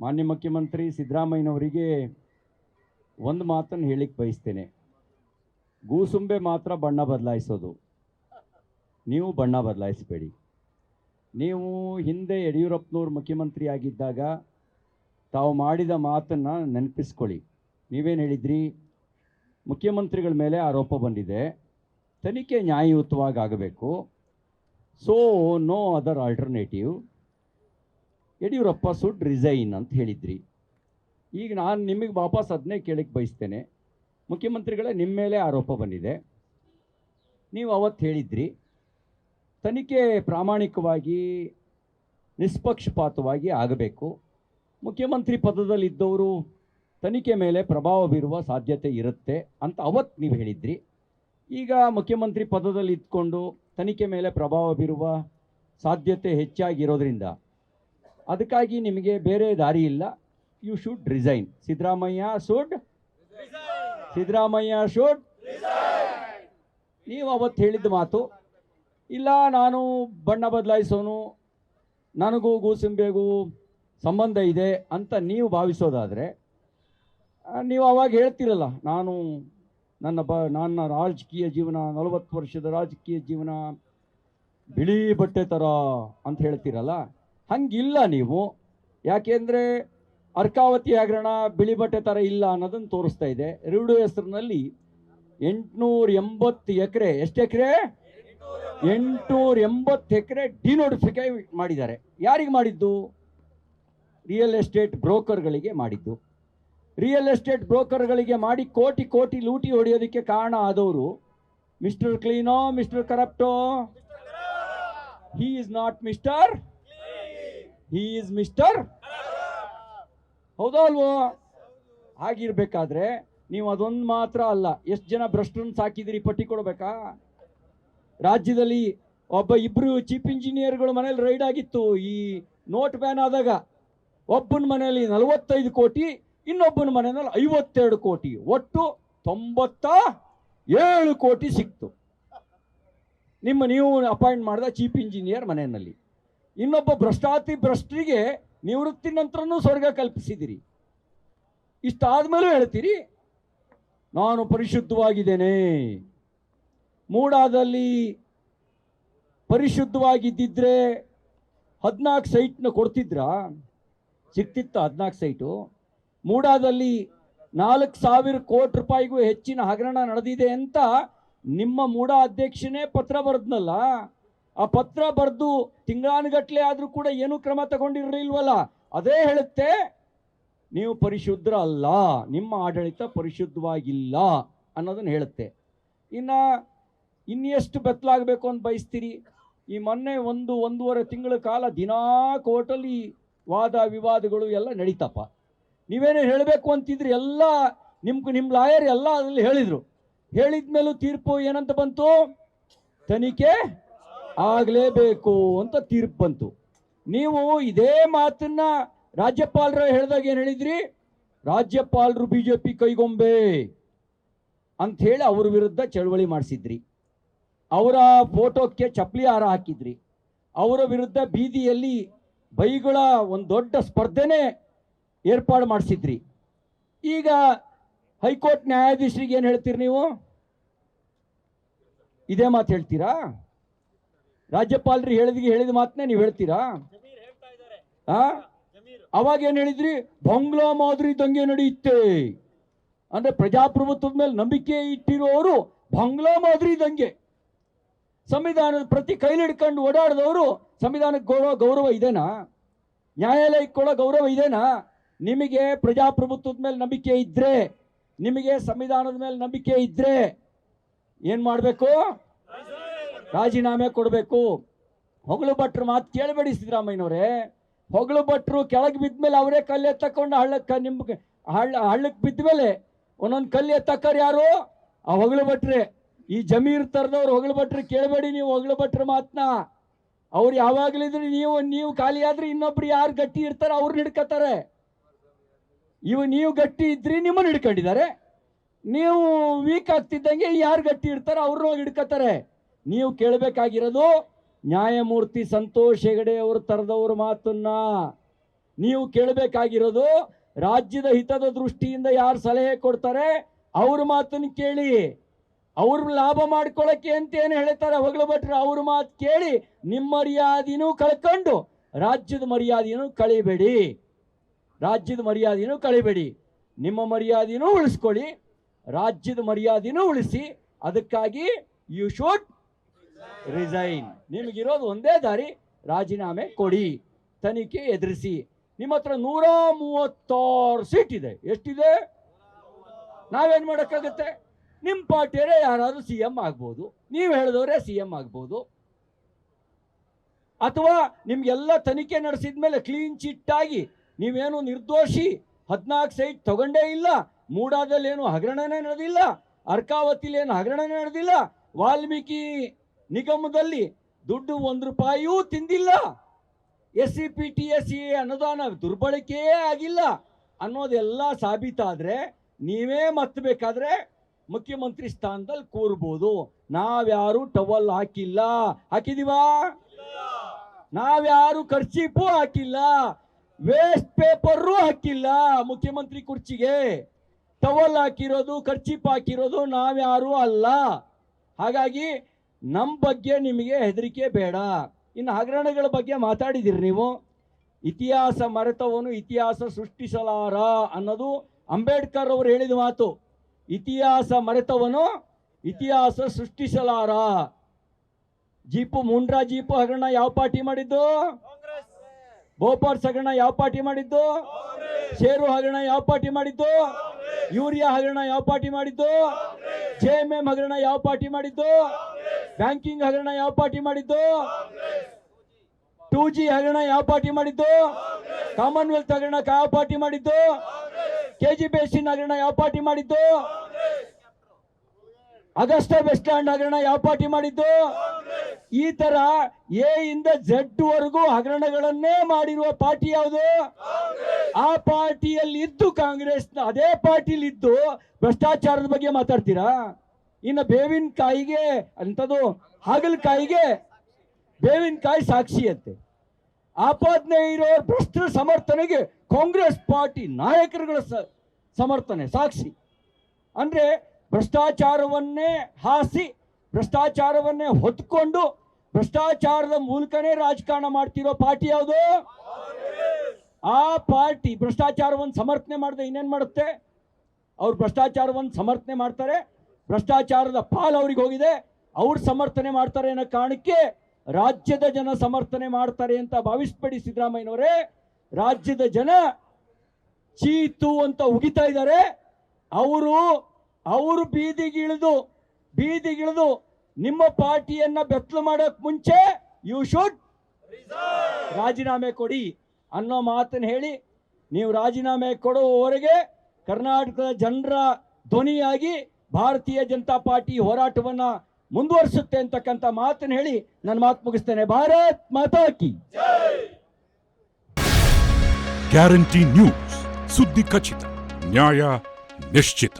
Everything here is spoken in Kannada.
ಮಾನ್ಯ ಮುಖ್ಯಮಂತ್ರಿ ಸಿದ್ದರಾಮಯ್ಯನವರಿಗೆ ಒಂದು ಮಾತನ್ನು ಹೇಳಿಕ್ಕೆ ಬಯಸ್ತೇನೆ. ಗೂಸುಂಬೆ ಮಾತ್ರ ಬಣ್ಣ ಬದಲಾಯಿಸೋದು. ನೀವು ಬಣ್ಣ ಬದಲಾಯಿಸಬೇಡಿ. ನೀವು ಹಿಂದೆ ಯಡಿಯೂರಪ್ಪನವ್ರು ಮುಖ್ಯಮಂತ್ರಿ ಆಗಿದ್ದಾಗ ತಾವು ಮಾಡಿದ ಮಾತನ್ನು ನೆನಪಿಸ್ಕೊಳ್ಳಿ. ನೀವೇನು ಹೇಳಿದ್ರಿ? ಮುಖ್ಯಮಂತ್ರಿಗಳ ಮೇಲೆ ಆರೋಪ ಬಂದಿದೆ. ತನಿಖೆ ನ್ಯಾಯಯುತವಾಗಿ ಆಗಬೇಕು. So no other alternative Yediyurappa should resign ಅಂತ ಹೇಳಿದ್ರಿ. ಈಗ ನಾನು ನಿಮಗೆ ವಾಪಸ್ ಅದನ್ನೇ ಕೇಳಕ್ಕೆ ಬಯಸ್ತೇನೆ. ಮುಖ್ಯಮಂತ್ರಿಗಳೇ ನಿಮ್ಮ ಮೇಲೆ ಆರೋಪ ಬಂದಿದೆ. ನೀವು ಅವತ್ತು ಹೇಳಿದ್ರಿ, ತನಿಖೆ ಪ್ರಾಮಾಣಿಕವಾಗಿ, ನಿಷ್ಪಕ್ಷಪಾತವಾಗಿ ಆಗಬೇಕು. ಮುಖ್ಯಮಂತ್ರಿ ಪದದಲ್ಲಿದ್ದವರು ತನಿಖೆ ಮೇಲೆ ಪ್ರಭಾವ ಬೀರುವ ಸಾಧ್ಯತೆ ಇರುತ್ತೆ ಅಂತ ಅವತ್ತು ನೀವು ಹೇಳಿದ್ರಿ. ಈಗ ಮುಖ್ಯಮಂತ್ರಿ ಪದದಲ್ಲಿ ಇದ್ಕೊಂಡು ತನಿಖೆ ಮೇಲೆ ಪ್ರಭಾವ ಬೀರುವ ಸಾಧ್ಯತೆ ಹೆಚ್ಚಾಗಿರೋದ್ರಿಂದ ಅದಕ್ಕಾಗಿ ನಿಮಗೆ ಬೇರೆ ದಾರಿ ಇಲ್ಲ. You should resign Siddaramaiah should Siddaramaiah should ನೀವು ಅವತ್ತು ಹೇಳಿದ ಮಾತು, ಇಲ್ಲ, ನಾನು ಬಣ್ಣ ಬದಲಾಯಿಸೋನು, ನನಗೂ ಗೂಸಿಂಬೆಗೂ ಸಂಬಂಧ ಇದೆ ಅಂತ ನೀವು ಭಾವಿಸೋದಾದರೆ ನೀವು ಅವಾಗ ಹೇಳ್ತಿರಲ್ಲ, ನಾನು ನನ್ನ ಬ, ನನ್ನ ರಾಜಕೀಯ ಜೀವನ, ನಲವತ್ತು ವರ್ಷದ ರಾಜಕೀಯ ಜೀವನ ಬಿಳಿ ಬಟ್ಟೆ ಥರ ಅಂತ ಹೇಳ್ತೀರಲ್ಲ ಹಂಗಿಲ್ಲ ನೀವು. ಯಾಕೆಂದರೆ ಅರ್ಕಾವತಿ ಹಗರಣ ಬಿಳಿ ಬಟ್ಟೆ ಥರ ಇಲ್ಲ ಅನ್ನೋದನ್ನು ತೋರಿಸ್ತಾ ಇದೆ. ರೂಡು ಹೆಸರಿನಲ್ಲಿ ಎಂಟುನೂರ ಎಂಬತ್ತು ಎಕರೆ, ಎಷ್ಟು ಎಕರೆ? ಎಂಟುನೂರ ಎಂಬತ್ತು ಎಕರೆ ಡಿನೋಟಿಫಿಕೈ ಮಾಡಿದ್ದಾರೆ. ಯಾರಿಗೆ ಮಾಡಿದ್ದು? ರಿಯಲ್ ಎಸ್ಟೇಟ್ ಬ್ರೋಕರ್ಗಳಿಗೆ ಮಾಡಿದ್ದು. ರಿಯಲ್ ಎಸ್ಟೇಟ್ ಬ್ರೋಕರ್ಗಳಿಗೆ ಮಾಡಿ ಕೋಟಿ ಕೋಟಿ ಲೂಟಿ ಹೊಡೆಯೋದಕ್ಕೆ ಕಾರಣ ಆದವರು ಮಿಸ್ಟರ್ ಕ್ಲೀನೋ, mister ಕರಪ್ಟೋ. He is not mister he is mister ಹೌದಾ ಅಲ್ವೋ ಹಾಗಿರ್ಬೇಕಾದ್ರೆ ನೀವು ಅದೊಂದು ಮಾತ್ರ ಅಲ್ಲ, ಎಷ್ಟು ಜನ ಭ್ರಷ್ಟರನ್ನು ಸಾಕಿದಿರಿ ಪಟ್ಟಿ ಕೊಡಬೇಕಾ? ರಾಜ್ಯದಲ್ಲಿ ಒಬ್ಬ ಇಬ್ರು ಚೀಫ್ ಇಂಜಿನಿಯರ್ಗಳು ಮನೇಲಿ ರೈಡ್ ಆಗಿತ್ತು, ಈ ನೋಟ್ ಬ್ಯಾನ್ ಆದಾಗ ಒಬ್ಬನ ಮನೆಯಲ್ಲಿ ನಲವತ್ತೈದು ಕೋಟಿ, ಇನ್ನೊಬ್ಬನ ಮನೆಯಲ್ಲಿ ಐವತ್ತೆರಡು ಕೋಟಿ, ಒಟ್ಟು ತೊಂಬತ್ತ ಏಳು ಕೋಟಿ ಸಿಕ್ತು. ನಿಮ್ಮ ನೀವು ಅಪಾಯಿಂಟ್ ಮಾಡಿದ ಚೀಫ್ ಇಂಜಿನಿಯರ್ ಮನೆಯಲ್ಲಿ. ಇನ್ನೊಬ್ಬ ಭ್ರಷ್ಟಾತಿ ಭ್ರಷ್ಟರಿಗೆ ನಿವೃತ್ತಿ ನಂತರನೂ ಸ್ವರ್ಗ ಕಲ್ಪಿಸಿದಿರಿ. ಇಷ್ಟಾದ್ಮೇಲೂ ಹೇಳ್ತೀರಿ, ನಾನು ಪರಿಶುದ್ಧವಾಗಿದ್ದೇನೆ. ಮೂಡಾದಲ್ಲಿ ಪರಿಶುದ್ಧವಾಗಿದ್ದಿದ್ರೆ ಹದಿನಾಲ್ಕು ಸೈಟ್ನ ಕೊಡ್ತಿದ್ರಾ? ಸಿಕ್ತಿತ್ತ ಹದಿನಾಲ್ಕು ಸೈಟು? ಮೂಡಾದಲ್ಲಿ ನಾಲ್ಕು ಸಾವಿರ ಕೋಟಿ ರೂಪಾಯಿಗೂ ಹೆಚ್ಚಿನ ಹಗರಣ ನಡೆದಿದೆ ಅಂತ ನಿಮ್ಮ ಮೂಡಾ ಅಧ್ಯಕ್ಷನೇ ಪತ್ರ ಬರೆದ್ನಲ್ಲ? ಆ ಪತ್ರ ಬರೆದು ತಿಂಗಳಾನುಗಟ್ಲೆ ಆದರೂ ಕೂಡ ಏನು ಕ್ರಮ ತಗೊಂಡಿರಲಿಲ್ವಲ್ಲ, ಅದೇ ಹೇಳುತ್ತೆ, ನೀವು ಪರಿಶುದ್ಧ ಅಲ್ಲ ನಿಮ್ಮ ಆಡಳಿತ ಪರಿಶುದ್ಧವಾಗಿಲ್ಲ ಅನ್ನೋದನ್ನು ಹೇಳುತ್ತೆ. ಇನ್ನು ಇನ್ನೆಷ್ಟು ಬೆತ್ತಲಾಗಬೇಕು ಅಂತ ಬಯಸ್ತೀರಿ? ಈ ಮೊನ್ನೆ ಒಂದು, ಒಂದೂವರೆ ತಿಂಗಳ ಕಾಲ ದಿನಾ ಕೋರ್ಟಲ್ಲಿ ವಾದ ವಿವಾದಗಳು ಎಲ್ಲ ನಡೀತಪ್ಪ. ನೀವೇನೇ ಹೇಳಬೇಕು ಅಂತಿದ್ರಿ? ಎಲ್ಲ ನಿಮ್ಗೆ ನಿಮ್ಮ ಲಾಯರ್ ಎಲ್ಲ ಅದರಲ್ಲಿ ಹೇಳಿದರು. ಹೇಳಿದ ಮೇಲೂ ತೀರ್ಪು ಏನಂತ ಬಂತು? ತನಿಖೆ ಆಗಲೇಬೇಕು ಅಂತ ತೀರ್ಪು ಬಂತು. ನೀವು ಇದೇ ಮಾತನ್ನ ರಾಜ್ಯಪಾಲರು ಹೇಳಿದಾಗ ಏನು ಹೇಳಿದ್ರಿ? ರಾಜ್ಯಪಾಲರು ಬಿ ಜೆ ಪಿ ಕೈಗೊಂಬೆ ಅಂಥೇಳಿ ಅವ್ರ ವಿರುದ್ಧ ಚಳವಳಿ ಮಾಡಿಸಿದ್ರಿ. ಅವರ ಫೋಟೋಕ್ಕೆ ಚಪ್ಪಲಿ ಹಾರ ಹಾಕಿದ್ರಿ. ಅವರ ವಿರುದ್ಧ ಬೀದಿಯಲ್ಲಿ ಬೈಗಳ ಒಂದು ದೊಡ್ಡ ಸ್ಪರ್ಧೆನೇ ಏರ್ಪಾಡು ಮಾಡಿಸಿದ್ರಿ. ಈಗ ಹೈಕೋರ್ಟ್ ನ್ಯಾಯಾಧೀಶರಿಗೆ ಏನು ಹೇಳ್ತೀರಿ ನೀವು? ಇದೇ ಮಾತು ಹೇಳ್ತೀರಾ? ರಾಜ್ಯಪಾಲರು ಹೇಳಿದ ಹೇಳಿದ ಮಾತನ್ನೇ ನೀವು ಹೇಳ್ತೀರಾ? ಆ? ಅವಾಗ ಏನು ಹೇಳಿದ್ರಿ? ಬಂಗ್ಲಾ ಮಾದರಿ ದಂಗೆ ನಡೆಯುತ್ತೆ. ಅಂದ್ರೆ ಪ್ರಜಾಪ್ರಭುತ್ವದ ಮೇಲೆ ನಂಬಿಕೆ ಇಟ್ಟಿರುವವರು ಬಂಗ್ಲಾ ಮಾದರಿ ದಂಗೆ. ಸಂವಿಧಾನದ ಪ್ರತಿ ಕೈಲಿ ಹಿಡ್ಕೊಂಡು ಓಡಾಡಿದವರು ಸಂವಿಧಾನಕ್ಕೆ ಗೌರವ ಗೌರವ ಇದೆನಾ? ನ್ಯಾಯಾಲಯಕ್ಕೆ ಕೊಡೋ ಗೌರವ ಇದೆನಾ? ನಿಮಗೆ ಪ್ರಜಾಪ್ರಭುತ್ವದ ಮೇಲೆ ನಂಬಿಕೆ ಇದ್ರೆ ನಿಮಗೆ ಸಂವಿಧಾನದ ಮೇಲೆ ನಂಬಿಕೆ ಇದ್ರೆ ಏನ್ ಮಾಡಬೇಕು? ರಾಜೀನಾಮೆ ಕೊಡಬೇಕು. ಹೊಗಳು ಭಟ್ರು ಮಾತು ಕೇಳಬೇಡಿ ಸಿದ್ದರಾಮಯ್ಯನವರೇ. ಹೊಗಳು ಭಟ್ರು ಕೆಳಗೆ ಬಿದ್ಮೇಲೆ ಅವರೇ ಕಲ್ಲು ಎತ್ತಕೊಂಡು ಹಳ್ಳಕ್ಕೆ ನಿಮ್ಗೆ ಹಳ್ಳ ಹಳ್ಳಕ್ಕೆ ಬಿದ್ಮೇಲೆ ಒಂದೊಂದು ಕಲ್ಲು ಎತ್ತಕ್ಕಾರ ಯಾರು? ಆ ಹೊಗಳು ಭಟ್ರೆ. ಈ ಜಮೀರ್ ತರದವ್ರು ಹೊಗಳು ಭಟ್ರು ಕೇಳಬೇಡಿ ನೀವು ಹೊಗಳು ಭಟ್ರ ಮಾತನ್ನ ಅವ್ರು ಯಾವಾಗಲಿದ್ರೆ ನೀವು ನೀವು ಖಾಲಿ ಆದ್ರೆ ಇನ್ನೊಬ್ರು ಯಾರು ಗಟ್ಟಿ ಇರ್ತಾರೆ ಅವ್ರನ್ನ ಹಿಡ್ಕತಾರೆ. ಇವು ನೀವು ಗಟ್ಟಿ ಇದ್ರಿ ನಿಮ್ಮನ್ನು ಹಿಡ್ಕೊಂಡಿದ್ದಾರೆ. ನೀವು ವೀಕ್ ಆಗ್ತಿದ್ದಂಗೆ ಯಾರು ಗಟ್ಟಿ ಇರ್ತಾರೆ ಅವ್ರನ್ನ ಹೋಗಿ ಹಿಡ್ಕತಾರೆ. ನೀವು ಕೇಳಬೇಕಾಗಿರೋದು ನ್ಯಾಯಮೂರ್ತಿ ಸಂತೋಷ್ ಹೆಗಡೆ ಅವರು ತರದವ್ರ ಮಾತನ್ನ. ನೀವು ಕೇಳಬೇಕಾಗಿರೋದು ರಾಜ್ಯದ ಹಿತದ ದೃಷ್ಟಿಯಿಂದ ಯಾರು ಸಲಹೆ ಕೊಡ್ತಾರೆ ಅವ್ರ ಮಾತನ್ನು ಕೇಳಿ. ಅವ್ರ ಲಾಭ ಮಾಡ್ಕೊಳಕ್ಕೆ ಅಂತ ಏನು ಹೇಳ್ತಾರೆ ಹೊಗಳು ಭಟ್ರು, ಅವ್ರ ಮಾತು ಕೇಳಿ ನಿಮ್ಮ ಮರ್ಯಾದಿನೂ ಕಳ್ಕೊಂಡು ರಾಜ್ಯದ ಮರ್ಯಾದೆಯನ್ನು ಕಳಿಬೇಡಿ. ರಾಜ್ಯದ ಮರ್ಯಾದೆಯನ್ನು ಕಳಿಬೇಡಿ. ನಿಮ್ಮ ಮರ್ಯಾದೆಯೂ ಉಳಿಸ್ಕೊಳ್ಳಿ. ರಾಜ್ಯದ ಮರ್ಯಾದೆಯೂ ಉಳಿಸಿ. ಅದಕ್ಕಾಗಿ ಯು ಶುಡ್ ರಿಸೈನ್. ನಿಮಗಿರೋದು ಒಂದೇ ದಾರಿ, ರಾಜೀನಾಮೆ ಕೊಡಿ, ತನಿಖೆ ಎದುರಿಸಿ. ನಿಮ್ಮ ಹತ್ರ ನೂರ ಮೂವತ್ತಾರು ಸೀಟ್ ಇದೆ. ಎಷ್ಟಿದೆ? ನಾವೇನ್ ಮಾಡೋಕ್ಕಾಗತ್ತೆ? ನಿಮ್ಮ ಪಾರ್ಟಿಯರೇ ಯಾರಾದ್ರೂ ಸಿ ಎಂ ಆಗ್ಬೋದು. ನೀವು ಹೇಳಿದವರೇ ಸಿ ಎಂ ಆಗ್ಬೋದು. ಅಥವಾ ನಿಮ್ಗೆಲ್ಲ ತನಿಖೆ ನಡೆಸಿದ ಮೇಲೆ ಕ್ಲೀನ್ ಚಿಟ್ ಆಗಿ ನೀವೇನು ನಿರ್ದೋಷಿ, ಹದಿನಾಲ್ಕು ಸೈಟ್ ತಗೊಂಡೇ ಇಲ್ಲ ಮೂಡಾದಲ್ಲಿ ಏನು ಹಗರಣನೇ ನಡೆದಿಲ್ಲ ಅರ್ಕಾವತಿಲಿ ಏನು ಹಗರಣನೇ ನಡೆದಿಲ್ಲ, ವಾಲ್ಮೀಕಿ ನಿಗಮದಲ್ಲಿ ದುಡ್ಡು ಒಂದು ರೂಪಾಯಿಯೂ ತಿಂದಿಲ್ಲ. S C P T S C ಅನುದಾನ ದುರ್ಬಳಕೆಯೇ ಆಗಿಲ್ಲ. ಅನ್ನೋದೆಲ್ಲ ಸಾಬೀತಾದರೆ ನೀವೇ ಮತ್ತಬೇಕಾದ್ರೆ ಮುಖ್ಯಮಂತ್ರಿ ಸ್ಥಾನದಲ್ಲಿ ಕೂರ್ಬೋದು. ನಾವ್ಯಾರು ಟವಲ್ ಹಾಕಿಲ್ಲ. ಹಾಕಿದೀವಾ? ನಾವ್ಯಾರು ಖರ್ಚೀಪು ಹಾಕಿಲ್ಲ. ವೇಸ್ಟ್ ಪೇಪರು ಹಾಕಿಲ್ಲ ಮುಖ್ಯಮಂತ್ರಿ ಕುರ್ಚಿಗೆ. ಟವಲ್ ಹಾಕಿರೋದು ಖರ್ಚೀಪ್ ಹಾಕಿರೋದು ನಾವ್ಯಾರು ಅಲ್ಲ. ಹಾಗಾಗಿ ನಮ್ಮ ಬಗ್ಗೆ ನಿಮಗೆ ಹೆದರಿಕೆ ಬೇಡ. ಇನ್ನು ಹಗರಣಗಳ ಬಗ್ಗೆ ಮಾತಾಡಿದಿರಿ ನೀವು. ಇತಿಹಾಸ ಮರೆತವನು ಇತಿಹಾಸ ಸೃಷ್ಟಿಸಲಾರ ಅನ್ನೋದು ಅಂಬೇಡ್ಕರ್ ಅವರು ಹೇಳಿದ ಮಾತು. ಇತಿಹಾಸ ಮರೆತವನು ಇತಿಹಾಸ ಸೃಷ್ಟಿಸಲಾರ. ಜೀಪು ಮುಂಡ್ರಾ ಜೀಪು ಹಗರಣ ಯಾವ ಪಾರ್ಟಿ ಮಾಡಿದ್ದು? ಬೋಪಾರ್ಸ್ ಹಗರಣ ಯಾವ ಪಾರ್ಟಿ ಮಾಡಿದ್ದು? ಶೇರು ಹಗರಣ ಯಾವ ಪಾರ್ಟಿ ಮಾಡಿದ್ದು? ಯೂರಿಯಾ ಹಗರಣ ಯಾವ ಪಾರ್ಟಿ ಮಾಡಿದ್ದು? ಜೆ ಎಂ ಎಂ ಹಗರಣ ಯಾವ ಪಾರ್ಟಿ ಮಾಡಿದ್ದು? ಬ್ಯಾಂಕಿಂಗ್ ಹಗರಣ ಯಾವ ಪಾರ್ಟಿ ಮಾಡಿದ್ದು? ಟೂ ಜಿ ಹಗರಣ ಯಾವ ಪಾರ್ಟಿ ಮಾಡಿದ್ದು? ಕಾಮನ್ವೆಲ್ತ್ ಹಗರಣ ಯಾವ ಪಾರ್ಟಿ ಮಾಡಿದ್ದು? ಕೆಜಿ ಬೇಸಿನ್ ಹಗರಣ ಯಾವ ಪಾರ್ಟಿ ಮಾಡಿದ್ದು? ಅಗಸ್ಟ ವೆಸ್ಟ್ ಲ್ಯಾಂಡ್ ಹಗರಣ ಯಾವ ಪಾರ್ಟಿ ಮಾಡಿದ್ದು? ಈ ತರ ಎ ಇಂದ ಜೆಡ್ ವರೆಗೂ ಹಗರಣಗಳನ್ನೇ ಮಾಡಿರುವ ಪಾರ್ಟಿ ಯಾವುದು? ಆ ಪಾರ್ಟಿಯಲ್ಲಿ ಇದ್ದು ಕಾಂಗ್ರೆಸ್ ಅದೇ ಪಾರ್ಟಿಲಿ ಇದ್ದು ಭ್ರಷ್ಟಾಚಾರದ ಬಗ್ಗೆ ಮಾತಾಡ್ತೀರಾ? ಇನ್ನು ಬೇವಿನ ಕಾಯಿಗೆ ಅಂಥದ್ದು ಹಾಗಲಕಾಯಿಗೆ ಸಾಕ್ಷಿ ಅಂತೆ. ಆಪಾದನೆ ಇರೋ ಭ್ರಷ್ಟರ ಸಮರ್ಥನೆಗೆ ಕಾಂಗ್ರೆಸ್ ಪಾರ್ಟಿ ನಾಯಕರುಗಳ ಸಮರ್ಥನೆ, ಸಾಕ್ಷಿ. ಅಂದರೆ ಭ್ರಷ್ಟಾಚಾರವನ್ನೇ ಹಾಸಿ, ಭ್ರಷ್ಟಾಚಾರವನ್ನೇ ಹೊತ್ಕೊಂಡು ಭ್ರಷ್ಟಾಚಾರದ ಮೂಲಕನೇ ರಾಜಕಾರಣ ಮಾಡ್ತಿರೋ ಪಾರ್ಟಿ ಯಾವುದು? ಆ ಪಾರ್ಟಿ ಭ್ರಷ್ಟಾಚಾರವನ್ನು ಸಮರ್ಥನೆ ಮಾಡದೆ ಇನ್ನೇನು ಮಾಡುತ್ತೆ? ಅವ್ರು ಭ್ರಷ್ಟಾಚಾರವನ್ನು ಸಮರ್ಥನೆ ಮಾಡ್ತಾರೆ ಭ್ರಷ್ಟಾಚಾರದ ಪಾಲ್ ಅವ್ರಿಗೆ ಹೋಗಿದೆ. ಅವ್ರು ಸಮರ್ಥನೆ ಮಾಡ್ತಾರೆ ಅನ್ನೋ ಕಾರಣಕ್ಕೆ ರಾಜ್ಯದ ಜನ ಸಮರ್ಥನೆ ಮಾಡ್ತಾರೆ ಅಂತ ಭಾವಿಸ್ಬೇಡಿ ಸಿದ್ದರಾಮಯ್ಯನವರೇ. ರಾಜ್ಯದ ಜನ ಚೀತು ಅಂತ ಉಗಿತಾ ಇದ್ದಾರೆ. ಅವರು ಅವರು ಬೀದಿಗಿಳಿದು ಬೀದಿಗಿಳಿದು ನಿಮ್ಮ ಪಾರ್ಟಿಯನ್ನ ಬೆತ್ತಲು ಮಾಡೋಕೆ ಮುಂಚೆ ಯು ಶುಡ್ ರಾಜೀನಾಮೆ ಕೊಡಿ ಅನ್ನೋ ಮಾತನ್ನು ಹೇಳಿ ನೀವು ರಾಜೀನಾಮೆ ಕೊಡುವವರೆಗೆ ಕರ್ನಾಟಕದ ಜನರ ಧ್ವನಿಯಾಗಿ ಭಾರತೀಯ ಜನತಾ ಪಾರ್ಟಿ ಹೋರಾಟವನ್ನ ಮುಂದುವರಿಸುತ್ತೆ ಅಂತಕ್ಕಂಥ ಮಾತನ್ನು ಹೇಳಿ ನನ್ನ ಮಾತು ಮುಗಿಸ್ತೇನೆ. ಭಾರತ್ ಮಾತಾಕಿ ಗ್ಯಾರಂಟಿ ನ್ಯೂಸ್ ಸುದ್ದಿ ಖಚಿತ, ನ್ಯಾಯ ನಿಶ್ಚಿತ.